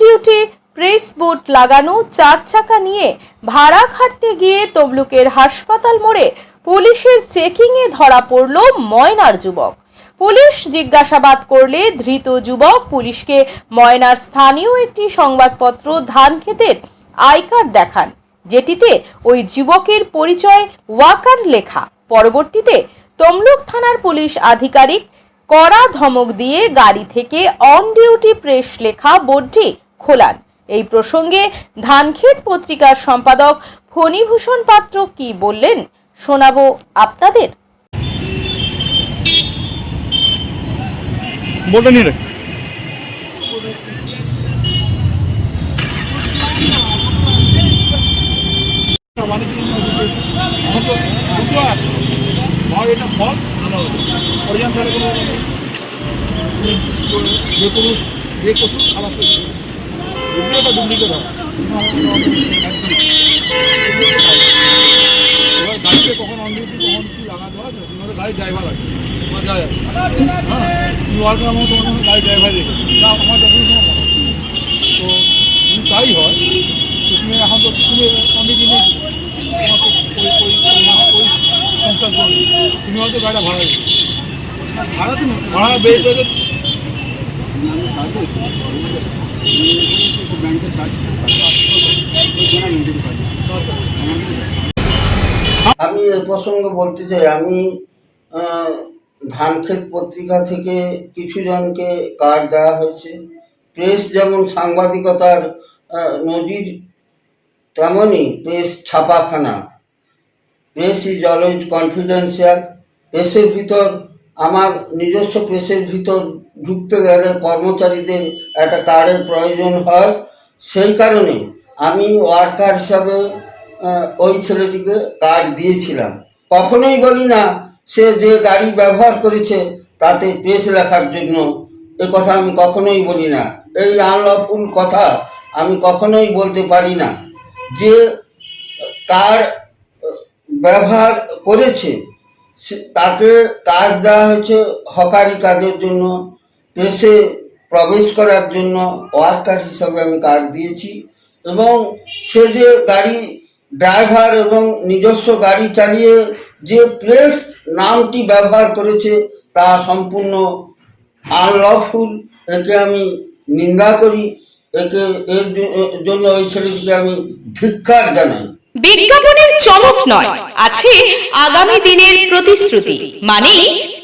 Duty press board লাগানো, চার চাকা নিয়ে ভাড়া খাটতে গিয়ে তমলুকের হাসপাতাল মোড়ে পুলিশের চেকিংয়ে ধরা পড়ল ময়নার যুবক। পুলিশ জিজ্ঞাসাবাদ করলে ধৃত যুবক পুলিশকে ময়নার স্থানীয় একটি সংবাদপত্র ধান ক্ষেতের আই কার্ড দেখান, যেটিতে ওই যুবকের পরিচয়, ওয়াকার লেখা। পরবর্তীতে তমলুক থানার পুলিশ আধিকারিক কড়া ধমক দিয়ে গাড়ি থেকে অন ডিউটি প্রেস লেখা বোর্ডটি খোলান। এই প্রসঙ্গে ধানক্ষেত পত্রিকার সম্পাদক ফণীভূষণ পাত্র কি বললেন শোনাবো আপনাদের। এটা ফল কোনো যে কোনো যে কচু খারাপ এবার গাড়িতে কখন অন ডিউটি কখন কি লাগাতে হয় তোমাদের গাড়ি ড্রাইভার আছে তোমার যায় হ্যাঁ তুমি ওয়ার্কার আমার তোমার সঙ্গে ড্রাইভার রেখে যা আমার যতই সময় তো যদি তাই হয় তুমি এখন তো তুমি ওই ওই সংসার করবে তুমি হয়তো গাড়িটা ভাড়া দেবে ভাড়া তুমি ভাড়া করে আমি এ প্রসঙ্গে বলতে চাই, আমি ধানক্ষেত পত্রিকা থেকে কিছু জনকে কার্ড দেওয়া হয়েছে। প্রেস যেমন সাংবাদিকতার নজির, তেমনই প্রেস ছাপাখানা। প্রেস ইজ অলওয়েজ কনফিডেন্সিয়াল প্রেসের ভিতর, আমার নিজস্ব প্রেসের ভিতর ঢুকতে গেলে কর্মচারীদের একটা কার্ডের প্রয়োজন হয়। সেই কারণে আমি ওয়ার্কার হিসাবে ওই ছেলেটিকে কার্ড দিয়েছিলাম। কখনোই বলি না, সে যে গাড়ি ব্যবহার করেছে তাতে প্রেস লেখার জন্য। এ কথা আমি কখনোই বলি না। এই আনলফুল কথা আমি কখনোই বলতে পারি না। যে কার ব্যবহার করেছে তাকে কাজ দেওয়া হয়েছে হকারি কাজের জন্য। প্রেসে প্রবেশ করার জন্য ওয়ার্কার হিসাবে আমি কার্ড দিয়েছি এবং সে যে গাড়ি ড্রাইভার এবং নিজস্ব গাড়ি চালিয়ে যে প্রেস নামটি ব্যবহার করেছে তা সম্পূর্ণ আনলফুল। একে আমি নিন্দা করি। একে এর জন্য ওই ছেলেটিকে আমি ধিক্কার জানাই। বিজ্ঞাপনের চমক নয়, আছে আগামী দিনের প্রতিশ্রুতি মানে